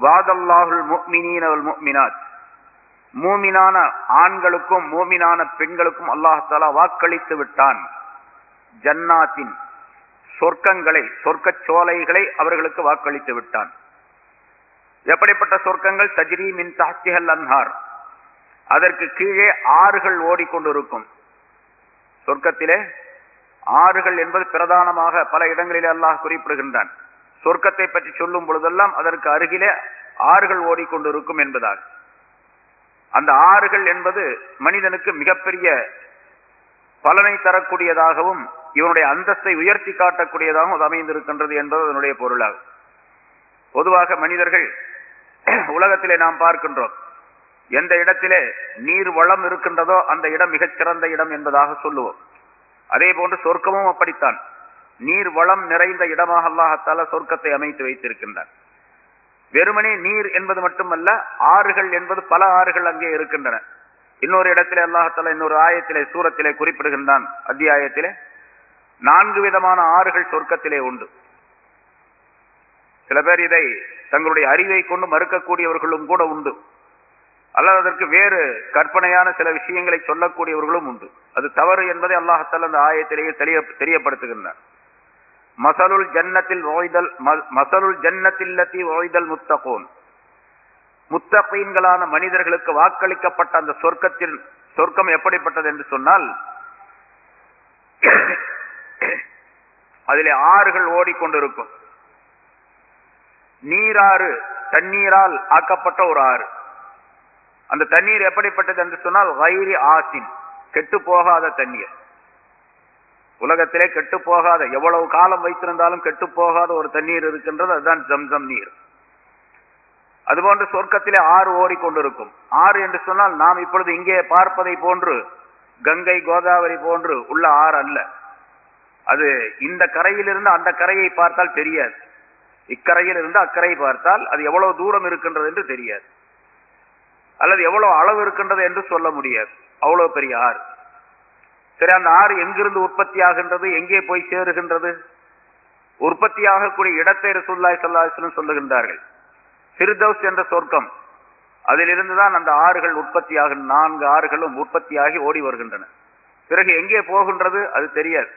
வாதல்லாஹுல் முக்மினீன வல் முக்மினாத். மூமினான ஆண்களுக்கும் மூமினான பெண்களுக்கும் அல்லாஹாலா வாக்களித்து விட்டான். ஜன்னாத்தின் சொர்க்கங்களை சொர்க்கச் சோலைகளை அவர்களுக்கு வாக்களித்து விட்டான். எப்படிப்பட்ட சொர்க்கங்கள்? தஜ்ரீ மின் தாத்திஹல் அன்ஹார். அதற்கு கீழே ஆறுகள் ஓடிக்கொண்டிருக்கும். சொர்க்கத்திலே ஆறுகள் என்பது பிரதானமாக பல இடங்களிலே அல்லாஹ் குறிப்பிடுகின்றான். சொர்க்கத்தை பற்றி சொல்லும் பொழுதெல்லாம் அதற்கு அருகிலே ஆறுகள் ஓடிக்கொண்டிருக்கும் என்பதாக அந்த ஆறுகள் என்பது மனிதனுக்கு மிகப்பெரிய பலனை தரக்கூடியதாகவும் இவனுடைய அந்தஸ்தை உயர்த்தி காட்டக்கூடியதாகவும் அது அமைந்திருக்கின்றது என்பது அதனுடைய பொருளாகும். பொதுவாக மனிதர்கள் உலகத்திலே நாம் பார்க்கின்றோம். எந்த இடத்திலே நீர் வளம் இருக்கின்றதோ அந்த இடம் மிகச்சிறந்த இடம் என்பதாக சொல்லுவோம். அதே போன்று சொர்க்கமும் அப்படித்தான். நீர் வளம் நிறைந்த இடமாக அல்லாஹத்தால சொர்க்கத்தை அமைத்து வைத்திருக்கின்றான். வெறுமனே நீர் என்பது மட்டுமல்ல ஆறுகள் என்பது பல ஆறுகள் அங்கே இருக்கின்றன. இன்னொரு இடத்திலே அல்லாஹத்தால இன்னொரு ஆயத்திலே சூரத்திலே குறிப்பிடுகின்றான். அத்தியாயத்திலே நான்கு விதமான ஆறுகள் சொர்க்கத்திலே உண்டு. சில பேர் இதை தங்களுடைய அறிவை கொண்டு மறுக்கக்கூடியவர்களும் கூட உண்டு. அல்லது அதற்கு வேறு கற்பனையான சில விஷயங்களை சொல்லக்கூடியவர்களும் உண்டு. அது தவறு என்பதை அல்லாஹத்தால் அந்த ஆயத்திலேயே தெரிய தெரியப்படுத்துகின்றார் மசலுல் ஜன்னத்தில் ஓய்தல் மசலுல் ஜன்னத்தில்லத்தி ஓய்தல் முத்தகோன். முத்தகீன்களான மனிதர்களுக்கு வாக்களிக்கப்பட்ட அந்த சொர்க்கத்தில் சொர்க்கம் எப்படிப்பட்டது என்று சொன்னால் அதிலே ஆறுகள் ஓடிக்கொண்டிருக்கும். நீராறு தண்ணீரால் ஆக்கப்பட்ட ஒரு ஆறு. அந்த தண்ணீர் எப்படிப்பட்டது என்று சொன்னால் வைரி ஆசின் கெட்டு போகாத தண்ணீர். உலகத்திலே கெட்டு போகாத எவ்வளவு காலம் வைத்திருந்தாலும் கெட்டு போகாத ஒரு தண்ணீர் இருக்கின்றது அதுதான் ஜம்சம் நீர். அதுபோன்று சொர்க்கத்திலே ஆறு ஓடிக்கொண்டிருக்கும். ஆறு என்று சொன்னால் நாம் இப்பொழுது இங்கே பார்ப்பதை போன்று கங்கை கோதாவரி போன்று உள்ள ஆறு அல்ல. அது இந்த கரையிலிருந்து அந்த கரையை பார்த்தால் தெரியாது. இக்கரையில் இருந்து அக்கறை பார்த்தால் அது எவ்வளவு தூரம் இருக்கின்றது என்று தெரியாது. அல்லது எவ்வளவு அளவு இருக்கின்றது என்று சொல்ல முடியாது. அவ்வளவு பெரிய ஆறு. சரி அந்த ஆறு எங்கிருந்து உற்பத்தி ஆகின்றது எங்கே போய் சேருகின்றது? உற்பத்தி ஆகக்கூடிய இடத்தை ரசூல்லாய் சல்லாஹம் சொல்லுகின்றார்கள். சிறுதௌஸ் என்ற சொர்க்கம். அதிலிருந்துதான் அந்த ஆறுகள் உற்பத்தியாக நான்கு ஆறுகளும் உற்பத்தியாகி ஓடி வருகின்றன. பிறகு எங்கே போகின்றது? அது தெரியாது.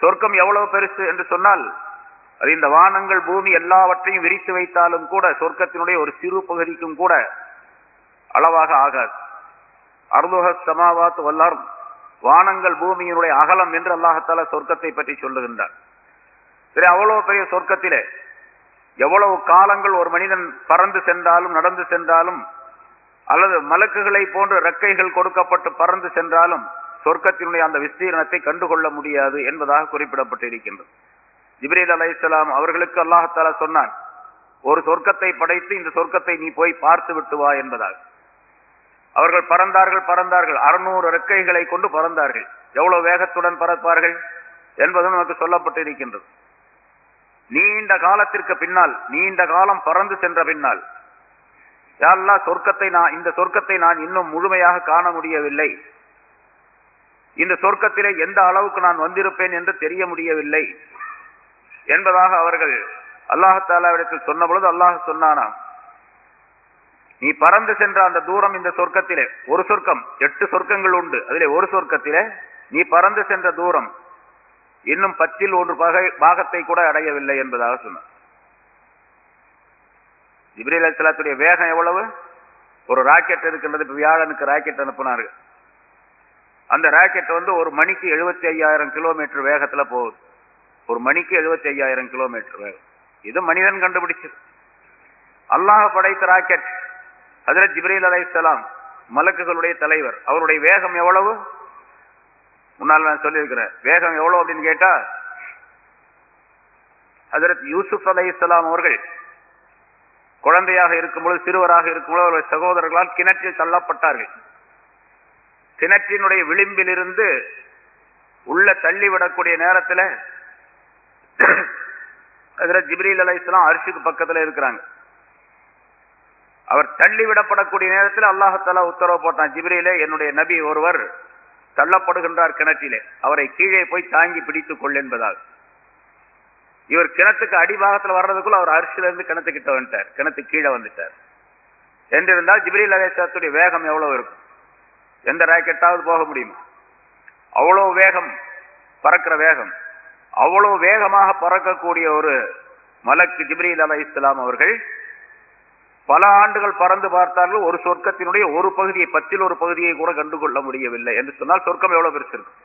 சொர்க்கம் எவ்வளவு பெருசு என்று சொன்னால் அது இந்த வானங்கள் பூமி எல்லாவற்றையும் விரித்து வைத்தாலும் கூட சொர்க்கத்தினுடைய ஒரு சிறு பகுதிக்கும் கூட அளவாக ஆகாது. அர்துக சமாவாத் வல்லாரும் வானங்கள் பூமியினுடைய அகலம் என்று அல்லாஹத்தால சொர்க்கத்தை பற்றி சொல்லுகின்றார். சரி அவ்வளவு பெரிய சொர்க்கத்திலே எவ்வளவு காலங்கள் ஒரு மனிதன் பறந்து சென்றாலும் நடந்து சென்றாலும் அல்லது மலக்குகளை போன்ற ரெக்கைகள் கொடுக்கப்பட்டு பறந்து சென்றாலும் சொர்க்கத்தினுடைய அந்த விஸ்தீரணத்தை கண்டுகொள்ள முடியாது என்பதாக குறிப்பிடப்பட்டிருக்கின்றது. ஜிப்ரீல் அலை இஸ்லாம் அவர்களுக்கு அல்லாஹால சொன்னான் ஒரு சொர்க்கத்தை படைத்து இந்த சொர்க்கத்தை நீ போய் பார்த்து விட்டு வா என்பதாக. அவர்கள் பறந்தார்கள் பறந்தார்கள். அறுநூறு ரெக்கைகளை கொண்டு பறந்தார்கள். எவ்வளவு வேகத்துடன் பறப்பார்கள் என்பதும் நமக்கு சொல்லப்பட்டிருக்கின்றது. நீண்ட காலத்திற்கு பின்னால் நீண்ட காலம் பறந்து சென்ற பின்னால் யாரெல்லா சொர்க்கத்தை நான் இந்த சொர்க்கத்தை நான் இன்னும் முழுமையாக காண முடியவில்லை. இந்த சொர்க்கத்திலே எந்த அளவுக்கு நான் வந்திருப்பேன் என்று தெரிய முடியவில்லை என்பதாக அவர்கள் அல்லாஹாலாவிடத்தில் சொன்ன பொழுது அல்லாஹ் சொன்னானாம் நீ பறந்து சென்ற அந்த தூரம் இந்த சொர்க்கத்திலே. ஒரு சொர்க்கம் எட்டு சொர்க்கங்கள் உண்டு. அதிலே ஒரு சொர்க்கத்திலே நீ பறந்து சென்ற தூரம் இன்னும் பத்தில் ஒன்று பகை பாகத்தை கூட அடையவில்லை என்பதாக சொன்னார். ஜிப்ரீல் அலிஸ்லாத்துடைய வேகம் எவ்வளவு? ஒரு ராக்கெட் இருக்கின்றது இப்போ வியாழனுக்கு ராக்கெட் அனுப்புனார்கள். அந்த ராக்கெட் வந்து ஒரு மணிக்கு எழுபத்தி ஐயாயிரம் கிலோமீட்டர் வேகத்தில் போகுது. ஒரு மணிக்கு எழுபத்தி ஐயாயிரம் கிலோமீட்டர் வேகம். இது மனிதன் கண்டுபிடிச்சது. அல்லாஹ் படைத்த ராக்கெட். ஹசரத் ஜிப்ரீல் அலைஹிஸ்ஸலாம் மலக்குகளுடைய தலைவர். அவருடைய வேகம் எவ்வளவு? முன்னால் நான் சொல்லியிருக்கிறேன். வேகம் எவ்வளவு அப்படின்னு கேட்டா ஹசரத் யூசுப் அலைஹிஸ்ஸலாம் அவர்கள் குழந்தையாக இருக்கும்பொழுது சிறுவராக இருக்கும்போது அவருடைய சகோதரர்களால் கிணற்றில் தள்ளப்பட்டார்கள். கிணற்றினுடைய விளிம்பிலிருந்து உள்ள தள்ளிவிடக்கூடிய நேரத்தில் ஹசரத் ஜிப்ரீல் இஸ்லாம் அரிசிக்கு பக்கத்தில் இருக்கிறாங்க. அவர் தள்ளிவிடப்படக்கூடிய நேரத்தில் அல்லாஹத்தாலா உத்தரவு போட்டான். ஜிப்ரீலே என்னுடைய நபி ஒருவர் தள்ளப்படுகின்றார் கிணற்றிலே. அவரை கீழே போய் தாங்கி பிடித்துக் கொள் என்பதால். இவர் கிணத்துக்கு அடிபாகத்தில் வர்றதுக்குள்ள அவர் அரிசியிலிருந்து இருந்து கிணத்துக்கிட்ட வந்துட்டார். கிணத்துக்கு கீழே வந்துட்டார். என்றிருந்தால் ஜிப்ரீல் அலேசாத்துடைய வேகம் எவ்வளவு இருக்கும்? எந்த ராக்கெட்டாவது போக முடியுமா? அவ்வளோ வேகம் பறக்கிற வேகம். அவ்வளோ வேகமாக பறக்கக்கூடிய ஒரு மலக்கு ஜிப்ரீல் அலை இஸ்லாம் அவர்கள் பல ஆண்டுகள் பறந்து பார்த்தார்கள். ஒரு சொர்க்கத்தினுடைய ஒரு பகுதியை பத்தில் ஒரு பகுதியை கூட கண்டுகொள்ள முடியவில்லை என்று சொன்னால் சொர்க்கம் எவ்வளவு பெருசு இருக்கும்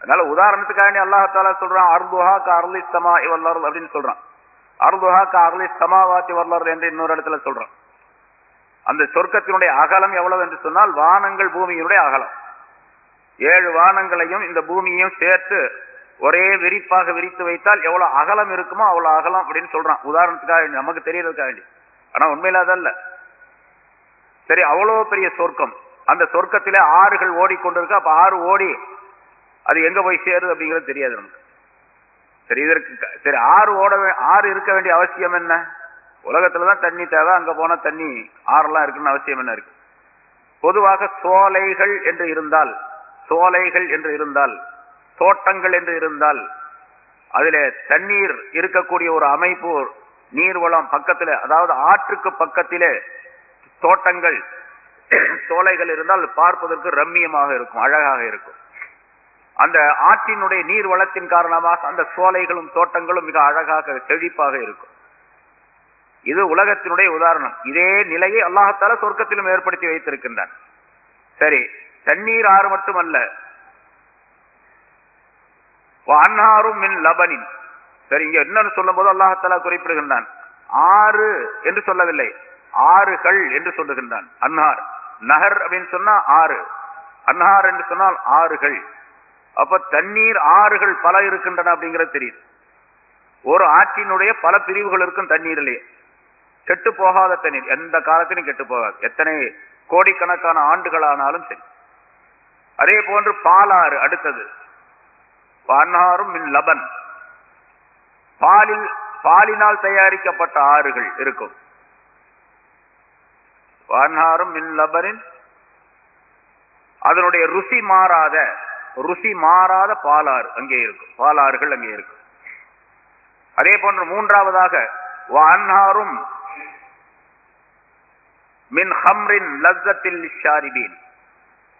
அதனால உதாரணத்துக்காக அல்லாஹால சொல்றான் அர்துஹா கா அர்லி சமா வல்லர் அப்படின்னு சொல்றான். அர்துஹா கா அர்லி சமாவாத்தி வரலாறு என்று இன்னொரு இடத்துல சொல்றான். அந்த சொர்க்கத்தினுடைய அகலம் எவ்வளவு என்று சொன்னால் வானங்கள் பூமியினுடைய அகலம். ஏழு வானங்களையும் இந்த பூமியையும் சேர்த்து ஒரே விரிப்பாக விரித்து வைத்தால் எவ்வளவு அகலம் இருக்குமோ அவ்வளவு அகலம் அப்படின்னு சொல்றான். உதாரணத்துக்காக நமக்கு தெரியறதுக்காக வேண்டி. ஆனா உண்மையில அதல்ல சரி அவ்வளவு பெரிய சொர்க்கம். அந்த சொர்க்கத்திலே ஆறுகள் ஓடிக்கொண்டிருக்கு அப்ப ஆறு ஓடி அது எங்க போய் சேருது அப்படிங்கிறது தெரியாது நமக்கு. சரி இதற்கு சரி ஆறு ஓட ஆறு இருக்க வேண்டிய அவசியம் என்ன? உலகத்துலதான் தண்ணி தேவை அங்க போனா தண்ணி ஆறெல்லாம் இருக்குன்னு அவசியம் என்ன இருக்கு? பொதுவாக சோலைகள் என்று இருந்தால் சோலைகள் என்று இருந்தால் தோட்டங்கள் என்று இருந்தால் அதிலே தண்ணீர் இருக்கக்கூடிய ஒரு அமைப்பு நீர்வளம் பக்கத்துல அதாவது ஆற்றுக்கு பக்கத்திலே தோட்டங்கள் சோலைகள் இருந்தால் பார்ப்பதற்கு ரம்மியமாக இருக்கும் அழகாக இருக்கும். அந்த ஆற்றினுடைய நீர் வளத்தின் காரணமாக அந்த சோலைகளும் தோட்டங்களும் மிக அழகாக செழிப்பாக இருக்கும். இது உலகத்தினுடைய உதாரணம். இதே நிலையை அல்லாஹத்தால சொர்க்கத்திலும் ஏற்படுத்தி வைத்திருக்கின்றான். சரி தண்ணீர் ஆறு மட்டுமல்ல. அன்னாரும் மின் லபனின். சரி இங்க என்னன்னு சொல்லும் போது அல்லாஹத்தாலா குறிப்பிடுகின்றான். ஆறு என்று சொல்லவில்லை. ஆறுகள் என்று சொல்லுகின்றான். அன்னார் நகர் அப்படின்னு சொன்னா ஆறு. அன்னார் என்று சொன்னால் ஆறுகள். அப்ப தண்ணீர் ஆறுகள் பல இருக்கின்றன அப்படிங்கிறது தெரியுது. ஒரு ஆற்றினுடைய பல பிரிவுகள் இருக்கும் தண்ணீரிலேயே கெட்டு போகாத தண்ணீர். எந்த காலத்திலும் கெட்டு போகாது. எத்தனை கோடிக்கணக்கான ஆண்டுகள் ஆனாலும் சரி. அதே போன்று பாலாறு அடுத்தது. அன்னாரும் மின் லபன். பாலில் பாலினால் தயாரிக்கப்பட்ட ஆறுகள் இருக்கும். வானாரும் மின் லபரின் அதனுடைய ருசி மாறாத ருசி மாறாத பாலாறு அங்கே இருக்கும். பாலாறுகள் அங்கே இருக்கும். அதே போன்று மூன்றாவதாக வானாரும் மின் ஹம்ரின் லஸ்ஸத்தில் ஷாரிபீன்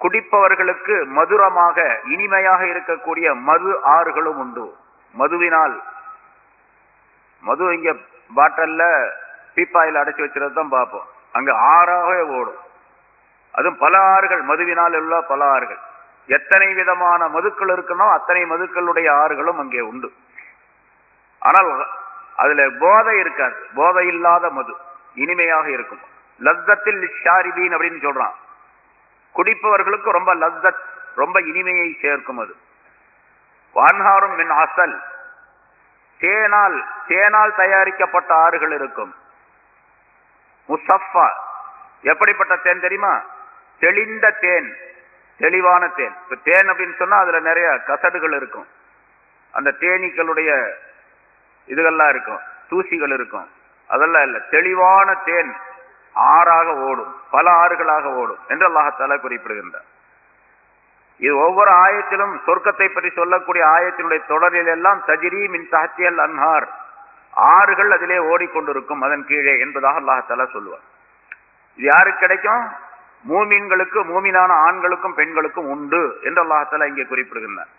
குடிப்பவர்களுக்கு மதுரமாக இனிமையாக இருக்கக்கூடிய மது ஆறுகளும் உண்டு. மதுவினால் மது இங்க பாட்டல்ல பீப்பாயில் அடைச்சி வச்சுறது தான் பார்ப்போம். அங்க ஆறாகவே ஓடும். அதுவும் பல ஆறுகள் மதுவினால் உள்ள பல ஆறுகள் எத்தனை விதமான மதுக்கள் இருக்குனோ அத்தனை மதுக்களுடைய ஆறுகளும் அங்கே உண்டு. ஆனால் அதுல போதை இருக்காது. போதை இல்லாத மது இனிமையாக இருக்கும். லத்தத்தில் ஷாரிபீன் அப்படின்னு சொல்றான். குடிப்பவர்களுக்கு ரொம்ப லத்தத் ரொம்ப இனிமையை சேர்க்கும் அது. வான்ஹாரும் மின் அசல். தேனால் தேனால் தயாரிக்கப்பட்ட ஆறுகள் இருக்கும். முசஃபா எப்படிப்பட்ட தேன் தெரியுமா? தெளிந்த தேன் தெளிவான தேன். இப்ப தேன் அப்படின்னு சொன்னா அதுல நிறைய கசடுகள் இருக்கும். அந்த தேனீக்களுடைய இதுகள்லாம் இருக்கும். தூசிகள் இருக்கும். அதெல்லாம் இல்லை. தெளிவான தேன் ஆறாக ஓடும். பல ஆறுகளாக ஓடும் என்று அல்லாஹத்தால குறிப்பிடுகின்றார் இது ஒவ்வொரு ஆயத்திலும் சொர்க்கத்தை பற்றி சொல்லக்கூடிய ஆயத்தினுடைய தொடரில் எல்லாம் தஜிரி மின் தஹத்தியல் அன்ஹார். ஆறுகள் அதிலே ஓடிக்கொண்டிருக்கும் அதன் கீழே என்பதாக அல்லாஹால சொல்லுவார். இது யாருக்கு கிடைக்கும்? மூமின்களுக்கு மூமினான ஆண்களுக்கும் பெண்களுக்கும் உண்டு என்று அல்லாஹால இங்கே குறிப்பிடுகின்றார்